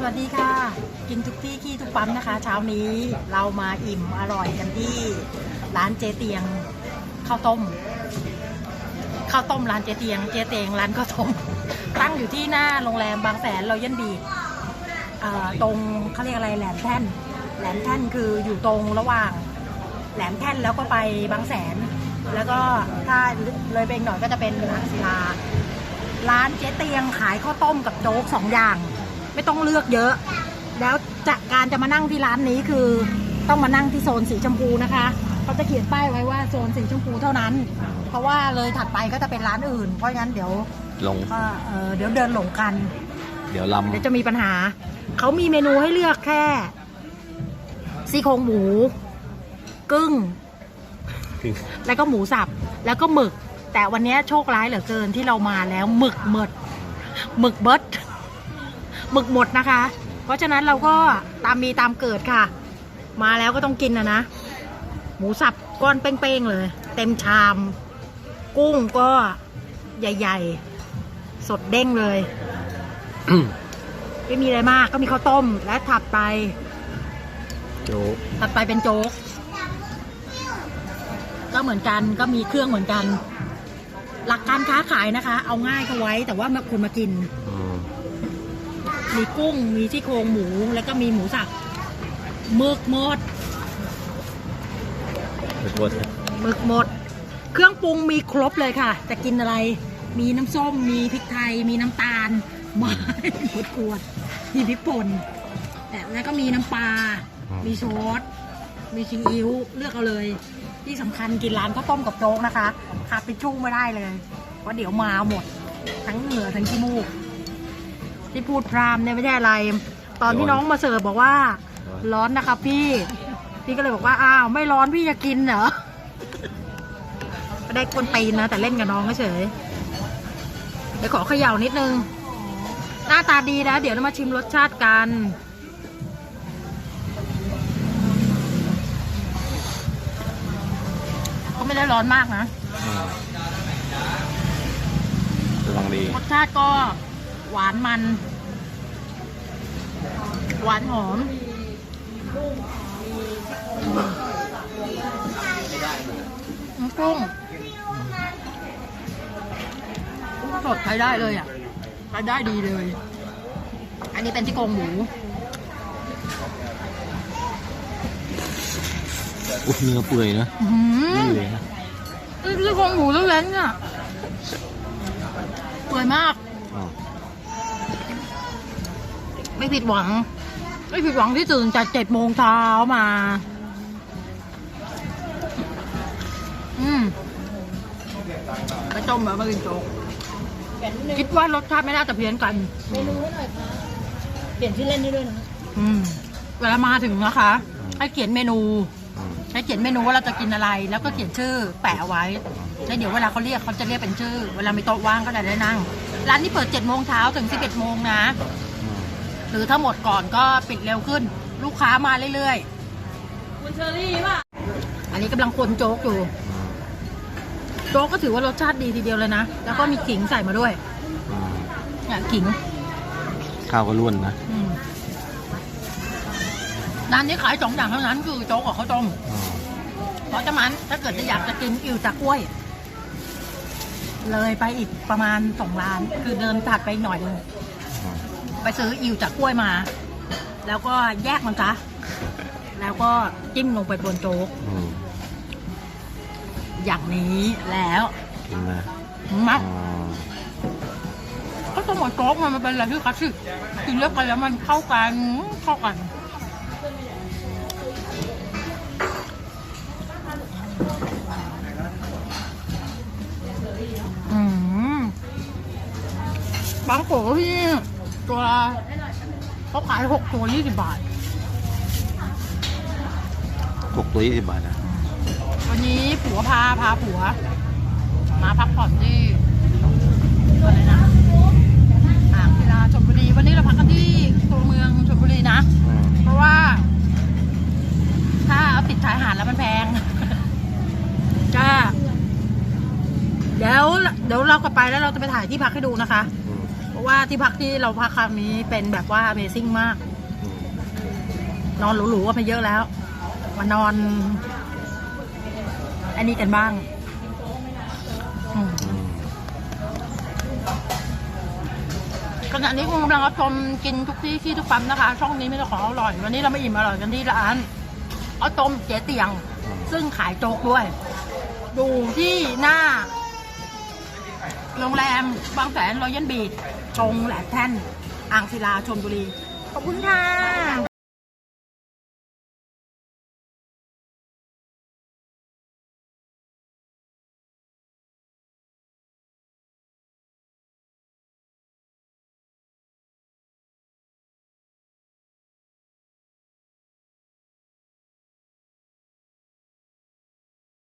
สวัสดีค่ะ กินทุกที่ขี้ทุกปั๊มนะคะ เช้านี้เรามาอิ่มอร่อยกันที่ร้านเจเตียงข้าวต้มข้าวต้มร้านเจเตียง เจเตียงร้านข้าวต้มตั้งอยู่ที่หน้าโรงแรมบางแสนรอยันบีตรงเขาเรียกอะไรแหลมแท่น แหลมแท่นคืออยู่ตรงระหว่าง แหลมแท่นแล้วก็ไปบางแสน แล้วก็ถ้าเลยไปอีกหน่อยก็จะเป็นอ่างศิลาร้านเจ๊เตียงขายข้าวต้มกับโจ๊กสองอย่าง ไม่ต้องเลือกเยอะ แล้วจากการจะมานั่งที่ร้านนี้คือต้องมานั่งที่โซนสีชมพูนะคะเขาจะเขียนป้ายไว้ว่าโซนสีชมพูเท่านั้น เพราะว่าเลยถัดไปก็จะเป็นร้านอื่น เพราะงั้นเดี๋ยวลงก็เอ่อเดี๋ยวเดินหลงกัน เดี๋ยวเดี๋ยวลำจะมีปัญหา เขามีเมนูให้เลือกแค่ซี่โครงหมูกึ้ง แล้วก็หมูสับ แล้วก็หมึก แต่วันนี้โชคร้ายเหลือเกินที่เรามาแล้วหมึกหมดหมึกเบิด หมึกหมดนะคะ เพราะฉะนั้นเราก็ตามมีตามเกิดค่ะ มาแล้วก็ต้องกินนะนะ หมูสับก้อนเป้งๆเลย เต็มชาม กุ้งก็ใหญ่ ๆ สดเด้งเลยไม่มีอะไรมากก็มีข้าวต้มและถัดไป โจ๊กถัดไปเป็นโจ๊ก ก็เหมือนกันก็มีเครื่องเหมือนกัน หลักการค้าขายนะคะ เอาง่ายเข้าไว้แต่ว่ามาคนมากินอื มมีกุ้ง มีที่โครงหมู แล้วก็มีหมูสับหมึกหมดขอโทษนะหมึกหมด เครื่องปรุงมีครบเลยค่ะ จะกินอะไร มีน้ำส้ม มีพริกไทย มีน้ำตาลมาหมดขวด มีพริกป่นแต่แล้วก็มีน้ำปลา มีโชสมีซีอิ๊ว เลือกเอาเลย ที่สำคัญกินร้านข้าวต้มกับโจ๊กนะคะขาดไปชุ่งไม่ได้เลย เพราะเดี๋ยวมาหมด ทั้งเหงื่อทั้งขี้มูก ที่พูดพรามเนี่ยไม่ใช่อะไร ตอนที่น้องมาเสิร์ฟบอกว่า ร้อนนะครับพี่ พี่ก็เลยบอกว่าอ้าวไม่ร้อนพี่จะกินเหรอไม่ได้กวนตีนนะ แต่เล่นกับน้องเฉยเดี๋ยวขอเขย่านิดนึง หน้าตาดีนะ เดี๋ยวเรามาชิมรสชาติกันก็ไม่ได้ร้อนมากนะอืมกำลังดี รสชาติก็หวานมัน หวานหอมน้ำกุ้งกุ้งสดใช้ได้เลยอะใช้ได้ดีเลย อันนี้เป็นที่โครงหมูอุ้ยเนื้อเปื่อยนะอื้อหืนี่อเลยนะนี่ที่โครงหมูแล้วเล้นอะเปื่อยมากอ๋อไม่ผิดหวัง ไม่ผิดหวังที่ตื่นจากเจ็ดโมงเช้ามา อืมไปต้มแบบมากินโจ๊กคิดว่ารสชาติไม่น่าจะเพี้ยนกันเมนูให้หน่อยค่ะเปลี่ยนชื่อเล่นได้ด้วยนะอืมเวลามาถึงนะคะให้เขียนเมนูอืมให้เขียนเมนูว่าเราจะกินอะไร แล้วก็เขียนชื่อแปะเอาไว้แล้วเดี๋ยวเวลาเขาเรียกเขาจะเรียกเป็นชื่อ เวลามีโต๊ะว่างก็จะได้นั่ง ร้านนี้เปิดเจ็ดโมงเช้าถึงสิบเอ็ดโมงนะอืม หรือถ้าหมดก่อนก็ปิดเร็วขึ้น ลูกค้ามาเรื่อยคุณเชอรี่ป่ะๆอันนี้กำลังคนโจ๊กอยู่ โจ๊กก็ถือว่ารสชาติดีทีเดียวเลยนะ แล้วก็มีขิงใส่มาด้วยอืมเนี่ยขิง ข้าวก็ล้วนนะอืมร้านนี้ขายสองอย่างเท่านั้น คือโจ๊กกับข้าวต้มอืมเพราะฉะนั้นถ้าเกิดจะอยากจะกินอิวจากกล้วย เลยไปอีกประมาณสองร้าน คือเดินถัดไปอีกหน่อยหนึงอืม ไปซื้ออิวจากกล้วยมา แล้วก็แยกมันซะแล้วก็จิ้มลงไปบนโจ๊กอืมอย่างนี้แล้วกินนะมักอ๋อก็ต้องบอกโจ๊กมันมันเป็นอะไรที่คลาสสิกกินเลือกกันแล้วมันเข้ากันเข้ากัน อืมบางโกที่ ตัวละเขาขายหกตัวยี่สิบบาทหกตัวยี่สิบบาทนะ วันนี้ผัวพาพาผัว มาพักผ่อนที่อะไรนะอ่างศิลาชลบุรี วันนี้เราพักกันที่ตัวเมืองชลบุรีนะอืมเพราะว่า ถ้าเอาติดชายหาดแล้วมันแพงจ้าเดี๋ยวเดี๋ยวเรากลับไปแล้วเราจะไปถ่ายที่พักให้ดูนะคะอืม วราะว่าที่พักที่เราพักครั้งนี้เป็นแบบว่า Amazing มากอืมนอนหรูๆก็ไปเยอะแล้ว มานอน อันนี้กันบ้างอืมอืมขณะนี้คุณกำลังรับชมกินทุกที่ที่ทุกปั๊มนะคะ ช่องนี้ไม่ได้ของอร่อย วันนี้เราไม่อิ่มอร่อยกันที่ร้านเอาต้มเจ๊เตียง ซึ่งขายโจ๊กด้วย ดูที่หน้าโรงแรมบางแสนรอยัลบีช ตรงแหลมแท่นอ่างศิลาชลบุรี ขอบคุณค่ะ